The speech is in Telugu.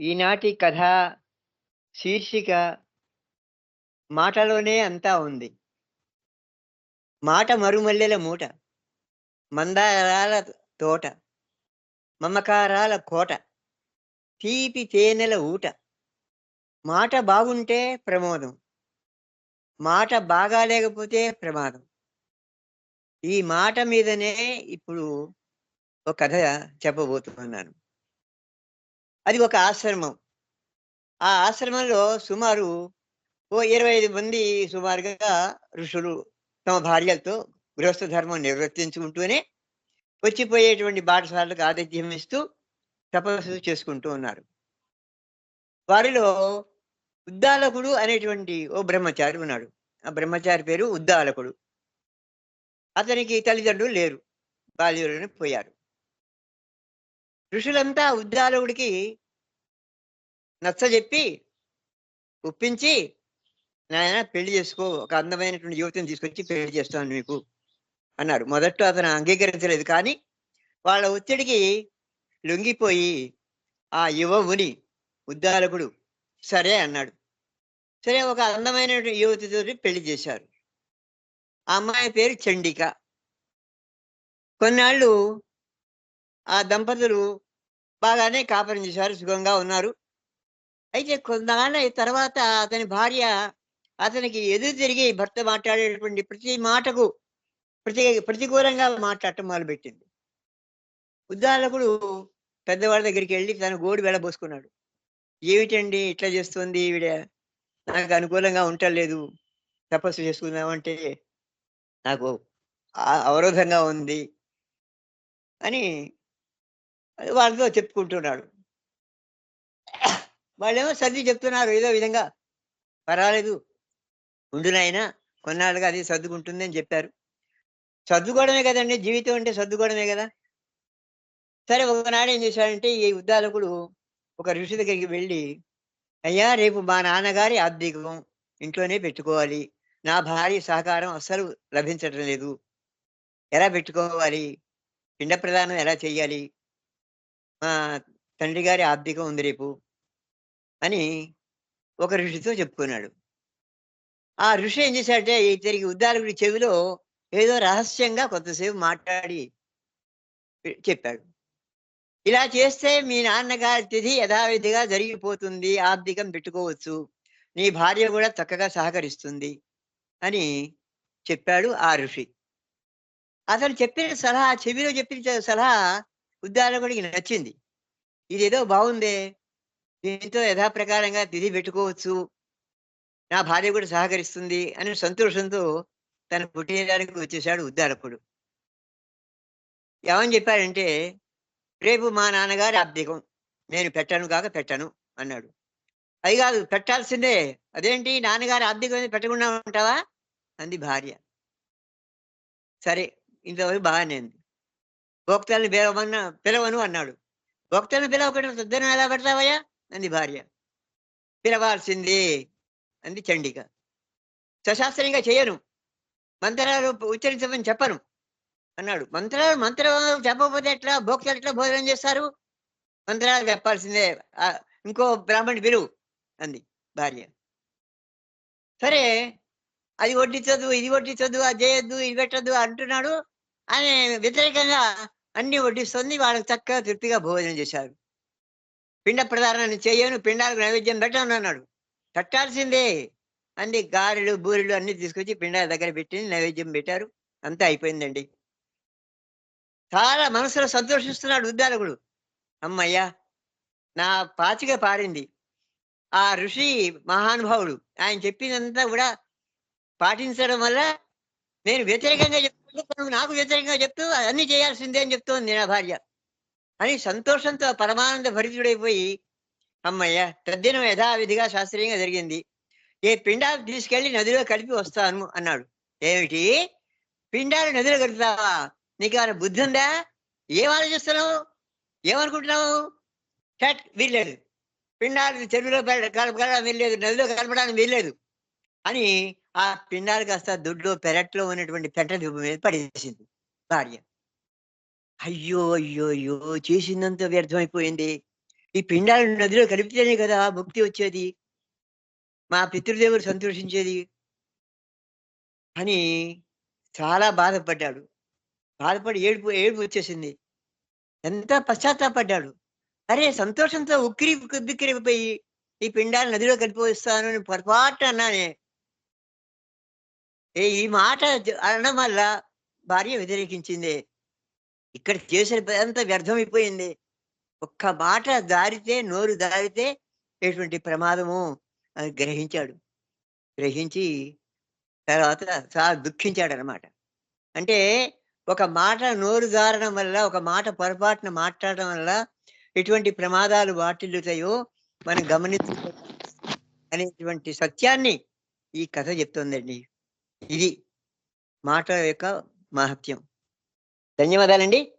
ఈనాటి కథ శీర్షిక మాటలోనే అంతా ఉంది. మాట మరుమల్లెల మూట మందారాల తోట మమకారాల కోట తీపి తేనెల ఊట. మాట బాగుంటే ప్రమోదం మాట బాగా లేకపోతే ప్రమాదం. ఈ మాట మీదనే ఇప్పుడు ఒక కథ చెప్పబోతున్నాను. అది ఒక ఆశ్రమం. ఆ ఆశ్రమంలో సుమారు ఓ ఇరవై ఐదు మంది సుమారుగా ఋషులు తమ భార్యలతో గృహస్థ ధర్మం నిర్వర్తించుకుంటూనే వచ్చిపోయేటువంటి బాటసార్లకు ఆతిథ్యం ఇస్తూ తపస్సు చేసుకుంటూ ఉన్నారు. వారిలో ఉద్దాలకుడు అనేటువంటి ఓ బ్రహ్మచారి ఉన్నాడు. ఆ బ్రహ్మచారి పేరు ఉద్దాలకుడు. అతనికి తల్లిదండ్రులు లేరు. బాల్యంలోనే పోయారు. ఋషులంతా ఉద్దాలకుడికి నచ్చజెప్పి ఒప్పించి నాయన పెళ్ళి చేసుకో ఒక అందమైనటువంటి యువతిని తీసుకొచ్చి పెళ్ళి చేస్తాను మీకు అన్నారు మొదట్లో అతను అంగీకరించలేదు కానీ వాళ్ళ ఒత్తిడికి లొంగిపోయి ఆ యువముని ఉద్దాలకుడు సరే అన్నాడు. సరే ఒక అందమైన యువతితో పెళ్ళి చేశారు. ఆ అమ్మాయి పేరు చండిక. కొన్నాళ్ళు ఆ దంపతులు బాగానే కాపురం చేశారు సుఖంగా ఉన్నారు. అయితే కొన్నాళ్ళ తర్వాత అతని భార్య అతనికి ఎదురు తిరిగి భర్త మాట్లాడేటువంటి ప్రతి మాటకు ప్రతి ప్రతికూలంగా మాట్లాడటం మొదలుపెట్టింది. ఉద్దాలకుడు పెద్దవాళ్ళ దగ్గరికి వెళ్ళి తన గోడు వెళ్ళబోసుకున్నాడు. ఏమిటండి ఇట్లా చేస్తుంది ఈవిడ? నాకు అనుకూలంగా ఉండలేదు తపస్సు చేసుకుందామంటే నాకు అవరోధంగా ఉంది అని వాళ్ళతో చెప్పుకుంటున్నాడు. వాళ్ళేమో సర్ది చెప్తున్నారు ఏదో విధంగా. పర్వాలేదు. ఉండు కొన్నాళ్ళుగా అది సర్దుకుంటుంది అని చెప్పారు. సర్దుకోవడమే కదండి జీవితం అంటే సర్దుకోవడమే కదా. సరే ఒకనాడు ఏం చేశాడంటే ఈ ఉద్దాలకుడు ఒక ఋషి దగ్గరికి వెళ్ళి అయ్యా రేపు మా నాన్నగారి ఆర్థికం ఇంట్లోనే పెట్టుకోవాలి. నా భార్య సహకారం అస్సలు లభించటం లేదు ఎలా పెట్టుకోవాలి? పిండ ప్రదానం ఎలా చేయాలి? మా తండ్రి గారి ఆర్థికం ఉంది రేపు అని ఒక ఋషితో చెప్పుకున్నాడు. ఆ ఋషి ఏం చేశాడంటే ఇద్దరికి ఉద్దాలకుడి చెవిలో ఏదో రహస్యంగా కొంతసేపు మాట్లాడి చెప్పాడు. ఇలా చేస్తే మీ నాన్నగారి తిథి యథావిధిగా జరిగిపోతుంది ఆర్థికం పెట్టుకోవచ్చు నీ భార్య కూడా చక్కగా సహకరిస్తుంది అని చెప్పాడు ఆ ఋషి. అతను చెప్పిన సలహా చెవిలో చెప్పిన సలహా ఉద్దాలకుడికి నచ్చింది. ఇదేదో బాగుందే. దీంతో యథాప్రకారంగా తిది పెట్టుకోవచ్చు. నా భార్య కూడా సహకరిస్తుంది అని సంతోషంతో తన పుట్టినడానికి వచ్చేసాడు ఉద్దాలకుడు ఏమని చెప్పాడంటే రేపు మా నాన్నగారి అబ్దికం నేను పెట్టను కాక పెట్టను అన్నాడు. అది కాదు పెట్టాల్సిందే. అదేంటి నాన్నగారి అబ్దికం పెట్టకుండా ఉంటావా? అంది భార్య. సరే ఇంతవరకు బాగానే ఉంది. భోక్తల్ని పిలవమన్నా పిలవను అన్నాడు. భోక్తల్ని పిలవకుండా వద్దని ఎలా పెడతావయ్యా అంది భార్య. పిలవాల్సింది అంది చండిక. సశాస్త్రంగా చేయను. మంత్రాలు ఉచ్చరించమని చెప్పను అన్నాడు. మంత్రాలు మంత్రాలు చెప్పకపోతే ఎట్లా? భోక్తలు ఎట్లా భోజనం చేస్తారు? మంత్రాలు చెప్పాల్సిందే ఇంకో బ్రాహ్మణి పిలువు అంది భార్య. సరే అది వడ్డించదు ఇది వడ్డించదు అది చేయొద్దు ఇది పెట్టద్దు అంటున్నాడు. అని వ్యతిరేకంగా అన్ని వడ్డిస్తుంది వాళ్ళకి చక్కగా తృప్తిగా భోజనం చేశారు. పిండ ప్రధానాన్ని చేయను పిండాలకు నైవేద్యం పెట్టను అన్నాడు. పెట్టాల్సిందే అన్ని గారెలు బూరెలు అన్ని తీసుకొచ్చి పిండాల దగ్గర పెట్టి నైవేద్యం పెట్టారు. అంతా అయిపోయిందండి. చాలా మనసులో సంతోషిస్తున్నాడు ఉద్దాలకుడు అమ్మయ్యా నా పాచిక పారింది. ఆ ఋషి మహానుభావుడు ఆయన చెప్పినంతా కూడా పాటించడం వల్ల నేను వ్యతిరేకంగా చెప్తూ నాకు వ్యతిరేకంగా చెప్తూ అన్ని చేయాల్సిందే అని చెప్తోంది నా భార్య. అని సంతోషంతో పరమానంద భరితుడైపోయి అమ్మయ్య తద్దినం యథావిధిగా శాస్త్రీయంగా జరిగింది. ఏ పిండాలు తీసుకెళ్ళి నదిలో కలిపి వస్తాను అన్నాడు. ఏమిటి? పిండాలు నదిలో కలుపుతావా? నీకు ఏమైనా బుద్ధి ఉందా? ఏం ఆలోచిస్తున్నావు? ఏమనుకుంటున్నావు? షట్ వీల్లేదు. పిండాలు చెరువులో కలపడానికి వీల్లేదు నదిలో కలపడానికి వీల్లేదు అని ఆ పిండాలు కాస్త దొడ్లో పెరట్లో ఉన్నటువంటి పెంట దుబ్బు మీద పడేసింది భార్య. అయ్యో అయ్యో అయ్యో చేసిందంత వ్యర్థమైపోయింది. ఈ పిండాలను నదిలో కలిపితేనే కదా ముక్తి వచ్చేది. మా పితృదేవుడు సంతోషించేది. అని చాలా బాధపడ్డాడు. బాధపడి ఏడుపు ఏడుపు వచ్చేసింది. ఎంత పశ్చాత్తాపడ్డాడు. అరే సంతోషంతో ఉక్కిరి బిక్కిరిపోయి ఈ పిండాలు నదిలో కలిపిస్తాను అని పొరపాటు అన్నానే. ఈ మాట అనడం వల్ల భార్య వ్యతిరేకించింది. ఇక్కడ చేసిన పని అంతా వ్యర్థమైపోయింది. ఒక్క మాట దారితే నోరు దారితే ఎటువంటి ప్రమాదము అని గ్రహించాడు. గ్రహించి తర్వాత చాలా దుఃఖించాడు అనమాట అంటే ఒక మాట నోరు జారడం వల్ల ఒక మాట పొరపాటున మాట్లాడడం వల్ల ఎటువంటి ప్రమాదాలు వాటిల్లుతాయో మనం గమనించ అనేటువంటి సత్యాన్ని ఈ కథ చెప్తోందండి. ఇది మాట యొక్క మహత్యం. ధన్యవాదాలండి.